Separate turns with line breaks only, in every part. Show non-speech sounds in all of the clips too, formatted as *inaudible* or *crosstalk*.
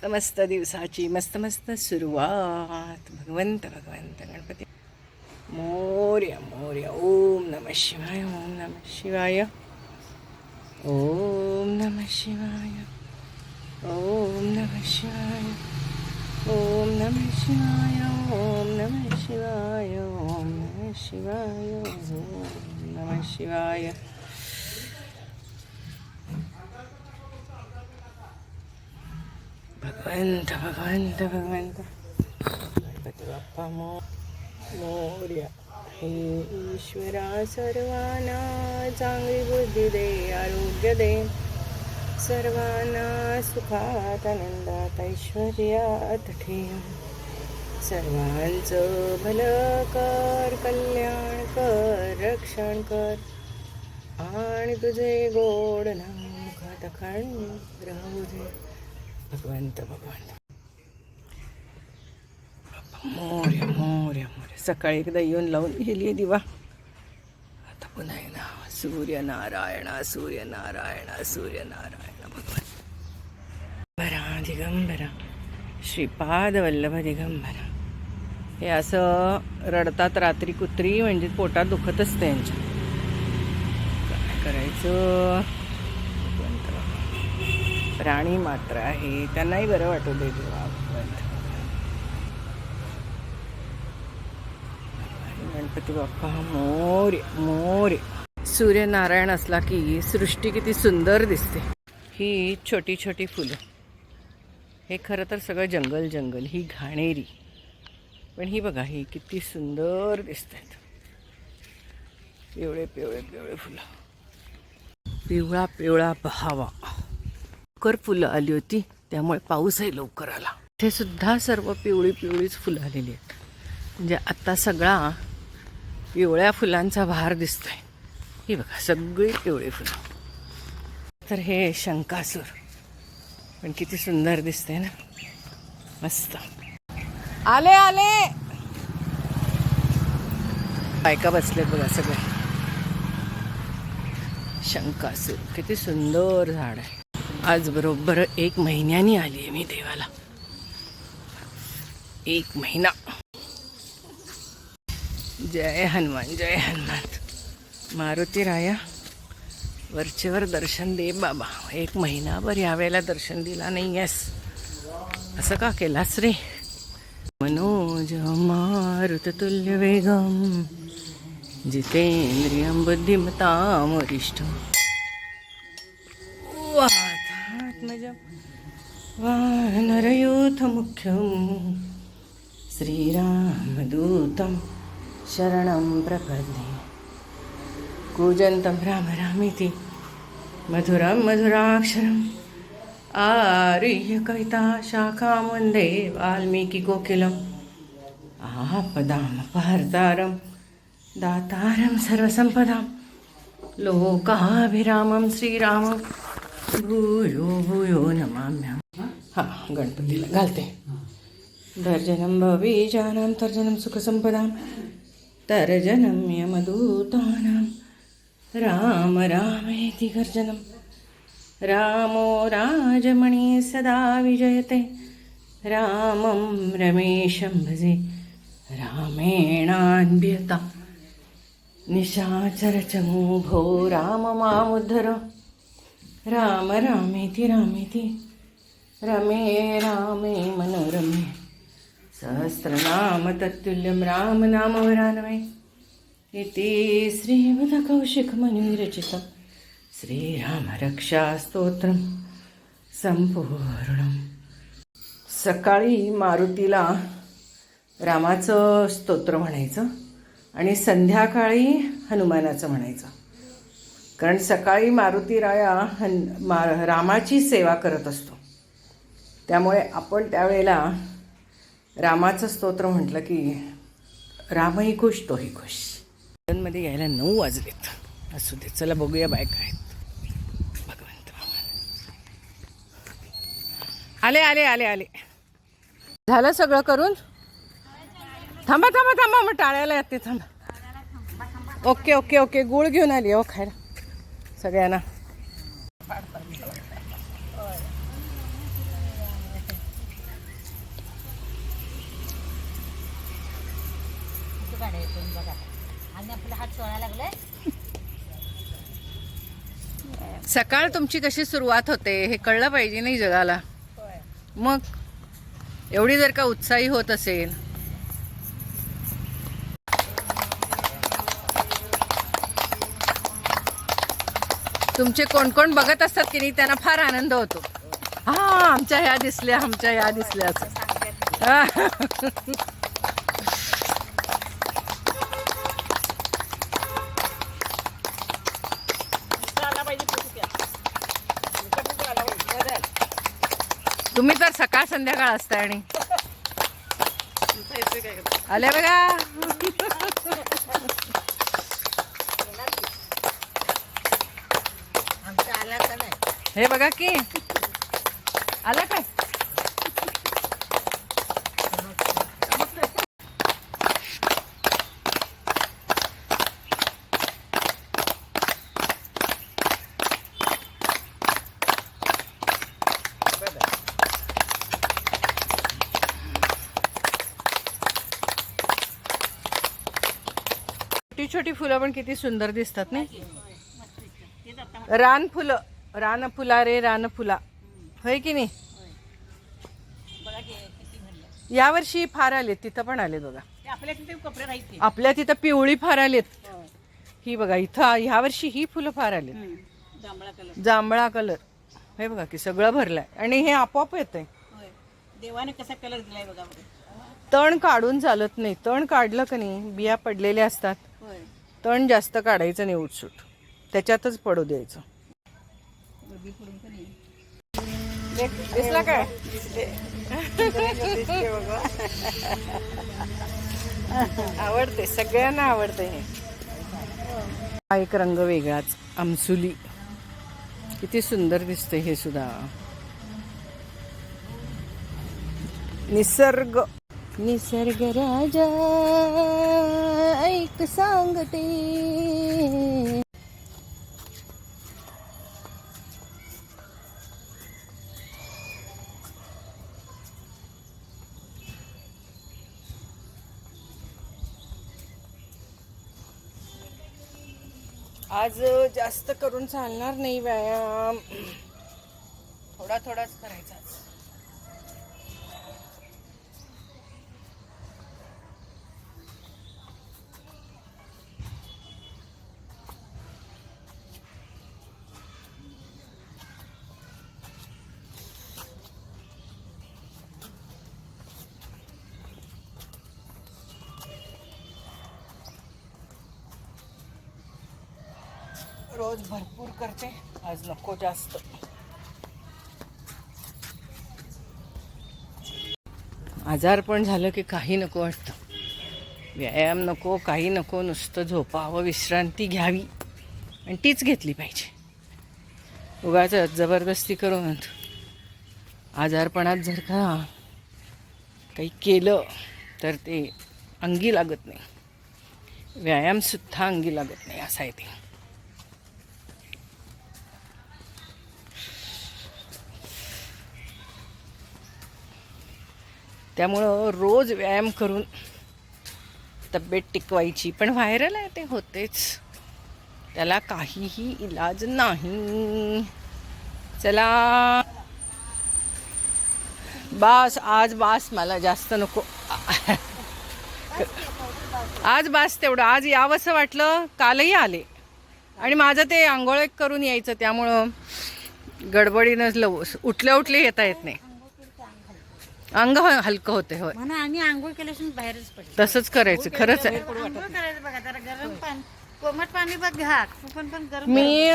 मस्त मस्त दिवसाची मस्त मस्त सुरुवात भगवंत भगवंत गणपती मोर्या मोर्या ओम नम शिवाय ओम नम शिवाय ओम नम शिवाय ओम नम शिवाय ओम नम शिवाय ओम नम शिवाय ओम नम शिवाय ओम नम शिवाय भगवंत भगवंत भगवंत गणपती बाप्पा मो मोर्या हे ईश्वरा सर्वांना चांगली बुद्धी दे आरोग्य दे सर्वांना सुखात आनंदात ऐश्वर्यात ठेव सर्वांचं भलं कर कल्याण कर रक्षण कर आणि तुझे गोड नाम मुखात खंड राहू दे भगवंत भगवंत. बाप्पा, मोर्या मोर्या मोर्या सकाळी एकदा येऊन लावून गेली आहे दिवा. आता पुन्हा ना सूर्यनारायण सूर्यनारायण सूर्यनारायण भगवान. बरा दिगंबरा. श्रीपाद वल्लभ दिगंबरा. हे असं रडतात रात्री कुत्री म्हणजे पोटात दुखत असतं त्यांच्या. काय करायचं? प्राणी मात्र आहे. त्यांनाही बरं वाटू दे गणपती बाप्पा मोर मोर. सूर्यनारायण असला की सृष्टी किती सुंदर दिसते. ही छोटी छोटी फुलं. हे खरं तर सगळं जंगल जंगल ही घाणेरी. पण ही बघा ही किती सुंदर दिसत आहेत पिवळे पिवळे पिवळे फुलं. पिवळा पिवळा बहावा लवकर फुलं आली होती त्यामुळे पाऊसही लवकर आला. ते सुद्धा सर्व पिवळी पिवळीच फुलं आलेली आहेत. म्हणजे आता सगळा पिवळ्या फुलांचा भार दिसतोय. ही बघा सगळी पिवळी फुलं. तर हे शंकासूर. पण किती सुंदर दिसतंय ना. मस्त. आले आले! बायका बसलेत बघा सगळे. शंकासूर किती सुंदर झाड आहे. आज बरोबर एक महिन्यानी आली आहे मी देवाला. एक महिना. जय हनुमान जय हनुमान. मारुती राया वरचेवर दर्शन दे बाबा. एक महिनाभर यावेळेला दर्शन दिला नाही येस असं का केलास रे? मनोज मारुततुल्य वेगम. जितेंद्रियं बुद्धिमता वरिष्ठ. वानरयूथमुख्यं श्रीरामदूतं शरणं प्रपद्ये। कूजन्तं राम रामिति मधुरं मधुराक्षरम् आरुह्यकविताशाखां वन्दे वाल्मीकिकोकिलम् आपदामपहर्तारं दातारं सर्वसम्पदां लोकाभिरामं श्रीरामं भूयो भूयो नमाम्यहम् हां गणपतीला. घालते. दर्जनं भवीजानां तर्जनं सुखसम्पदां तर्जनं यमदूतानां राम रामेति गर्जनं रामो राजमणि सदा विजयते. रामं रमेशं भजे. रामेणान्व्यता निशाचरचमूभो राम मामुद्धर. राम रामेति रामेति रमे रामे मनोरमे। सहस्रनाम तत्तुल्यं राम वरानमे। इति श्रीमदकौशिकमनुविरचितं श्रीरामरक्षास्तोत्रं संपूर्ण सकाळी मारुतीला रामाचं स्तोत्र म्हणायचं आणि संध्याकाळी हनुमानाचं म्हणायचं. कारण सकाळी मारुती राया हन मा रामाची सेवा करत असतो. त्यामुळे आपण त्यावेळेला रामाचं स्तोत्र म्हटलं की रामही खुश तोही खुश. मध्ये यायला नऊ वाजलेत. असू दे चला बघूया बायका आहेत. भगवंत आले आले आले आले. झालं सगळं करून? थांबा थांबा थांबा मग टाळ्याला येते थांबा. Okay okay okay. गुळ घेऊन आली हो खायला. सगळ्यांना
साड्या इथून बघा आणि आपला हात सोळा लागलाय
सकाळ तुमची कशी सुरुवात होते हे कळलं पाहिजे नाही जगाला? मग एवढी जर का उत्साही होत असेल. तुमचे कोण कोण बघत असतात की नाही त्यांना फार आनंद होतो. हा आमच्या ह्या दिसल्या आमच्या ह्या दिसल्या असं तुम्ही तर सकाळ संध्याकाळ असता आणि. बघा.
आला नाही?
हे बघा की. आला काय? छोटी छोटी फुलं पण किती सुंदर दिसतात नाही? रान फुलं रान फुला रे रान फुला. होय की नाही? यावर्षी फार आलेत तिथं पण आलेत बघा.
आपल्या तिथे
पिवळी फार आलेत. ही बघा इथं ह्या वर्षी ही फुलं फार आलेत.
जांभळा कलर.
जांभळा कलर. हे बघा की सगळं भरलंय. आणि हे आपोआप येतंय.
होय. देवाने कसा कलर दिलाय बघा
तण काढून चालत नाही. तण काढलं का नाही? बिया पडलेल्या असतात. तण जास्त काढायचं नाही उठसूट. त्याच्यातच पडू द्यायचं. दिसला काय? आवडते सगळ्यांना आवडते हे. हा एक रंग वेगळाच आमसुली. किती सुंदर दिसते हे सुद्धा. निसर्ग. निसर्ग राजा. एक सांगते. आज जास्त करून चालणार नाही व्यायाम. थोडा थोडाच करायचा. रोज भरपूर करते. आज नको जास्त. आजार पण झालं की काही नको वाटतं. व्यायाम नको काही नको नुसतं झोपावं विश्रांती घ्यावी. आणि तीच घेतली पाहिजे. उगाच जबरदस्ती करून आजारपणात जर का काही केलं तर ते अंगी लागत नाही. व्यायामसुद्धा अंगी लागत नाही असं आहे ते. त्यामुळं रोज व्यायाम करून तब्येत टिकवायची. पण व्हायरल आहे ते होतेच. त्याला काहीही इलाज नाही. चला. बास आज बास मला जास्त नको. आज बास तेवढं. आज यावंसं वाटलं कालही आले. आणि माझं ते आंघोळ एक करून यायचं त्यामुळं गडबडीनं लव उठल्या उठले येता येत नाही. अंग ह- हलकं होते होय.
म्हणून आम्ही आंघोळ केल्यापासून बाहेरच पडलो.
तसंच करायचं खरंच आहे.
आंघोळ करायचं बघा जरा गरम पाणी. कोमट पाणी बघ घ्या. पण पण. गरम
मी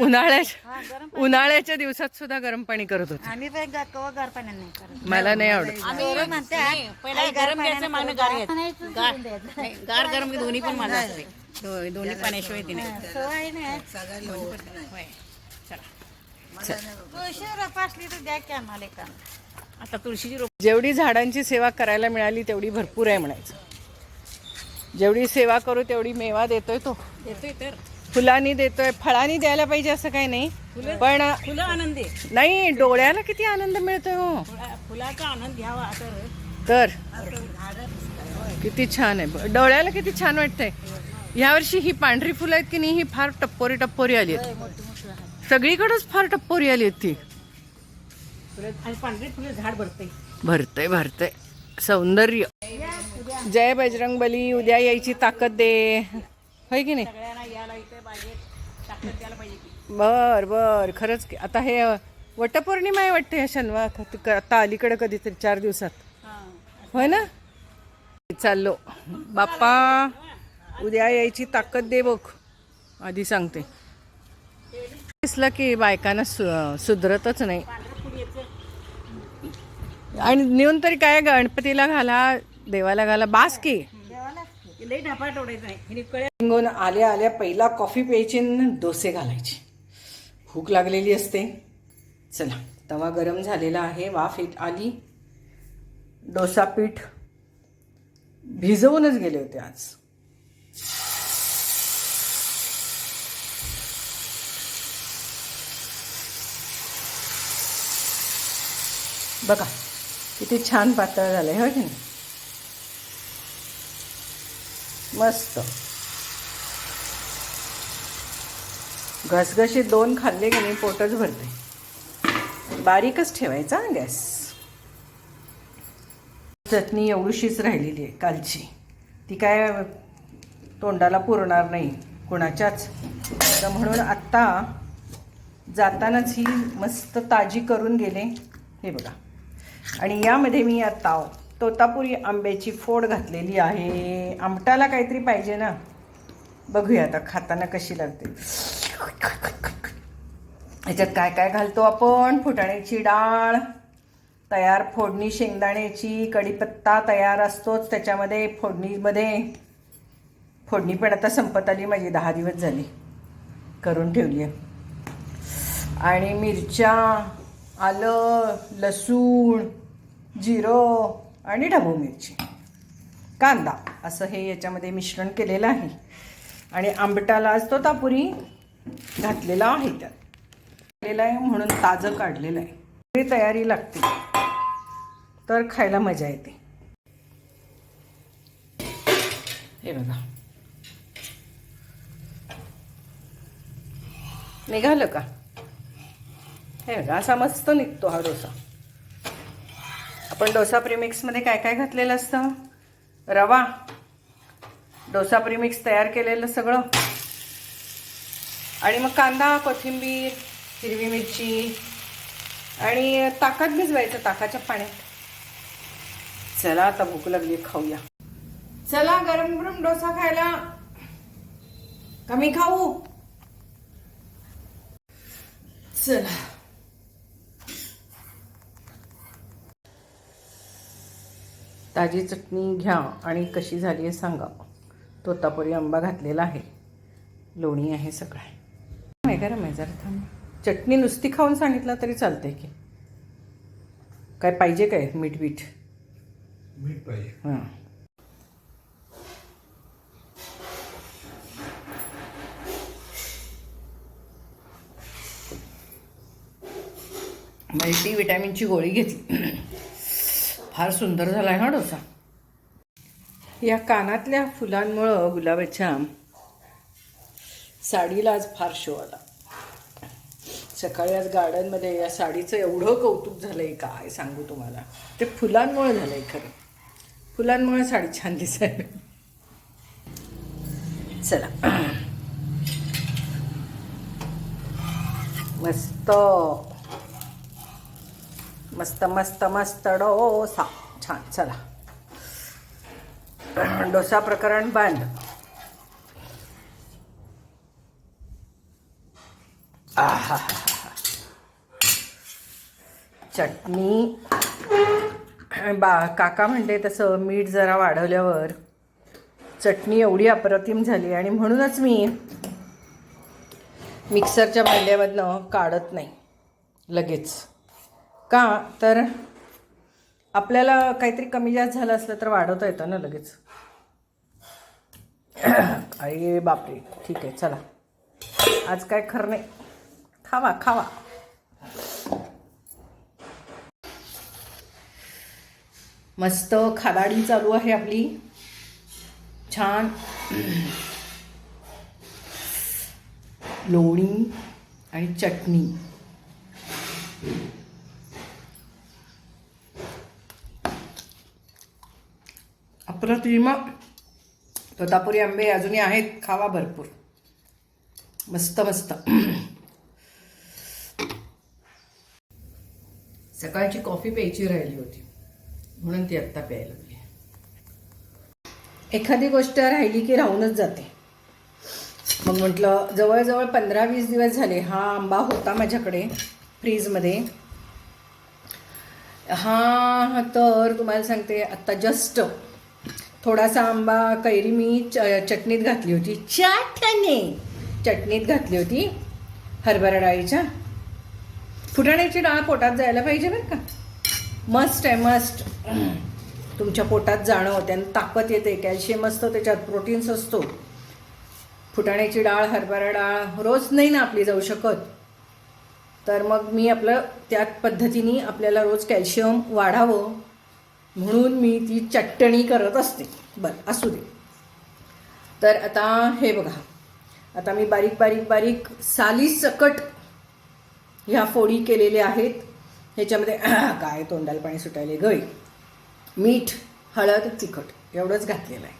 उन्हाळ्याच्या
हा गरम
उन्हाळ्याच्या दिवसात सुद्धा गरम पाणी करत होते.
आम्ही पण ग- कवा गार पाण्याने नाही करत.
मला नाही आवडत.
पहिला गरम घ्यायचं
पाण्याने
मागणं
करू
गार? घ्यायचं.
नाही,
गरम दोन्ही पण माझं असते. दो- दोन्ही पाण्याशिवाय ती नाही.
सवय नाही.
होय. चला.
तुळशी रपासली तर द्या की आम्हाला एक.
आता तुळशीची रोप
जेवढी झाडांची सेवा करायला मिळाली तेवढी भरपूर आहे म्हणायचं. जेवढी सेवा करू तेवढी मेवा देतोय तो.
येतोय तर.
फुलांनी देतोय. फळांनी द्यायला पाहिजे असं काही नाही. पण
फुलं आनंदी
नाही डोळ्याला किती आनंद मिळतोय हो.
फुला- फुलाचा आनंद घ्यावा तर.
तर. किती छान आहे. डोळ्याला किती छान वाटतंय. यावर्षी ही पांढरी फुलं आहेत की नाही ही फार टप्पोरी टप्पोरी आली आहेत. सगळीकडेच फार टप्पोरी आली आहेत ती.
आणि पांढरी फुलं झाड भरते
भरतय भरतय. सौंदर्य. जय बजरंग बली उद्या यायची ताकद दे. होय की नाही? बर बर. खरंच आता हे वटपौर्णिमा आहे वाटते ह्या शनिवार आता अलीकडे कधीतरी चार दिवसात. होय ना? चाललो. बाप्पा उद्या यायची ताकद दे बघ. आधी सांगते. दिसलं की बायकांना सु सुधरतच नाही. आणि नेऊन तरी काय गणपतीला घाला देवाला घाला बास की. निघून आल्या आल्या पहिला कॉफी प्यायची डोसे घालायचे. भूक लागलेली असते. चला तवा गरम झालेला आहे वाफ येत आली. डोसा पीठ भिजवूनच गेले होते आज. बघा. किती छान पातळ झालं आहे हो की नाही? मस्त. घसघशीत दोन खाल्ले की नाही पोटच भरते बारीकच ठेवायचा गॅस. चटणी एवढीशीच राहिलेली आहे कालची. ती काय तोंडाला पुरणार नाही कुणाच्याच. तर म्हणून आत्ता जातानाच ही मस्त ताजी करून गेले हे बघा. आणि यामध्ये मी आता तोतापुरी आंब्याची फोड घातलेली आहे. आमटाला काहीतरी पाहिजे ना. बघूया आता खाताना कशी लागते. ह्याच्यात काय काय घालतो आपण? फुटाण्याची डाळ तयार फोडणी शेंगदाण्याची कढीपत्ता तयार असतोच त्याच्यामध्ये फोडणीमध्ये. फोडणी पण आता संपत आली माझी दहा दिवस झाली. करून ठेवली आहे आणि मिरच्या. आलं लसूण जिरं आणि ढबू मिरची. कांदा असं हे याच्यामध्ये मिश्रण केलेलं आहे. आणि आंबटाला आज तो तापुरी घातलेला आहे त्यात. घातलेला आहे म्हणून ताजं काढलेलं आहे. ही तयारी लागते. तर खायला मजा येते. हे बघा. निघालं का? हे असा मस्त निघतो हा डोसा. आपण डोसा प्रीमिक्समध्ये काय काय घातलेलं असतं? रवा. डोसा प्रीमिक्स तयार केलेलं सगळं. आणि मग कांदा कोथिंबीर हिरवी मिरची आणि ताकात भिजवायचं ताकाच्या पाण्यात. चला आता भूक लागली खाऊया. चला गरम गरम डोसा खायला. कमी खाऊ. चला. ताजी चटणी घ्या आणि कशी झाली आहे सांगा. तोतापुरी आंबा घातलेला आहे. लोणी आहे सगळं. आहे गरम आहे जरा थांब. चटणी नुसती खाऊन सांगितलं तरी चालतंय की. काय पाहिजे काय? मीठ बीठ
मीठ पाहिजे.
हां. मल्टी विटॅमिनची गोळी घेतली. फार सुंदर झाला आहे हा डोसा. या कानातल्या फुलांमुळं गुलाबाच्या साडीला आज फार शो आला. सकाळी आज गार्डनमध्ये या साडीचं एवढं कौतुक झालं आहे काय सांगू तुम्हाला. ते फुलांमुळे आहे खरं. फुलांमुळे साडी छान दिसायला चला. मस्त. मस्त मस्त मस्त डोसा. छान चला. डोसा प्रकरण बंद. आहा. चटणी. बा काका म्हणते तसं मीठ जरा वाढवल्यावर चटणी एवढी अप्रतिम झाली आणि म्हणूनच मी मिक्सरच्या भांड्यामधनं काढत नाही. लगेच. का? तर आपल्याला काहीतरी कमी जास्त झालं असलं तर वाढवता येतं ना लगेच. अरे बापरे. ठीक आहे चला. आज काय खरं नाही. खावा खावा. मस्त खादाडी चालू आहे आपली. छान. लोणी आणि चटणी. अप्रतिम तोतापुरी आंबे अजूनही आहेत खावा भरपूर. मस्त मस्त. सकाळची कॉफी प्यायची राहिली होती. म्हणून ती आत्ता प्यायला लागली. एखादी गोष्ट राहिली की राहूनच जाते. मग म्हटलं जवळजवळ पंधरा वीस दिवस झाले हा आंबा होता माझ्याकडे फ्रीजमध्ये. हा तर तुम्हाला सांगते आत्ता जस्ट थोडासा आंबा कैरी मी च चटणीत घातली होती. चाटणे चटणीत घातली होती हरभरा डाळीच्या. फुटाण्याची डाळ पोटात जायला पाहिजे बरं का? मस्ट आहे मस्ट. तुमच्या पोटात जाणं त्यांना ताकद येते कॅल्शियम असतं त्याच्यात प्रोटीन्स असतो. फुटाण्याची डाळ हरभरा डाळ रोज नाही ना आपली जाऊ शकत. तर मग मी आपलं त्या पद्धतीने आपल्याला रोज कॅल्शियम वाढावं. म्हणून मी ती चटणी करत असते. बरं असू दे. तर आता हे बघा. आता मी बारीक बारीक बारीक साली सकट ह्या फोडी केलेल्या आहेत. ह्याच्यामध्ये *clears throat* काय तोंडाला पाणी सुटायले? गळी. मीठ हळद तिखट एवढंच घातलेलं आहे.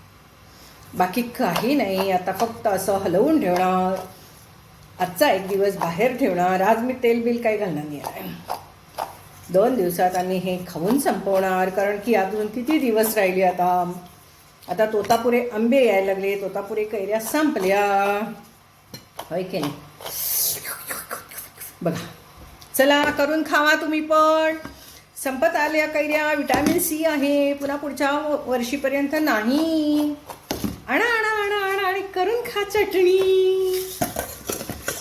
बाकी काही नाही. आता फक्त असं हलवून ठेवणार. आजचा एक दिवस बाहेर ठेवणार. आज मी तेल बिल काही घालणार नाही. आहे दोन दिवसात आम्ही हे खाऊन संपवणार कारण की अजून किती दिवस राहिले आता? आता तोतापुरे आंबे यायला लागले तोतापुरे कैऱ्या संपल्या. होय की नाही? बघा. चला करून खावा तुम्ही पण. संपत आल्या कैऱ्या विटॅमिन सी आहे. पुन्हा पुढच्या वर्षीपर्यंत नाही. आणा आणा आणा आणा आणि करून खा चटणी.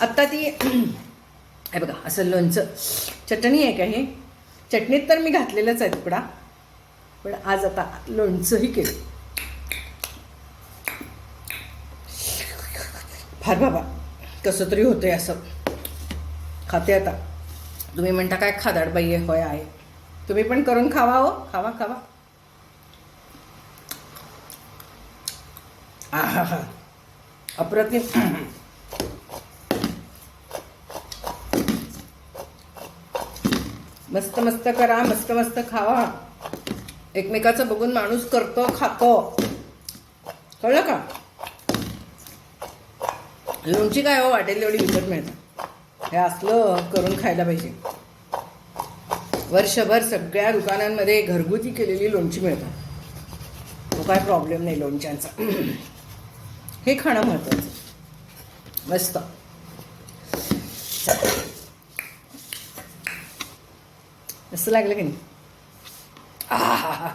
आत्ता ती *clears throat* बघा असं लोणचं. चटणी आहे. का हे चटणीत तर मी घातलेलंच आहे तुकडा. पण आज आता लोणचंही केलं. फार बाबा कसं तरी होतंय असं. खाते आता. तुम्ही म्हणता काय खादाड बाई आहे होय आहे. तुम्ही पण करून खावा हो. खावा खावा. आहा अप्रतिम. मस्त मस्त करा मस्त मस्त खावा. एकमेकाचं बघून माणूस करतो खातो. कळलं का? लोणची काय हो वाटेल एवढी विकत मिळतात हे असलं करून खायला पाहिजे. वर्षभर सगळ्या दुकानांमध्ये घरगुती केलेली लोणची मिळतात. तो काय प्रॉब्लेम नाही लोणच्यांचा. *clears throat* हे खाणं महत्वाचं. मस्त. असं लागलं की नाही आहाहा.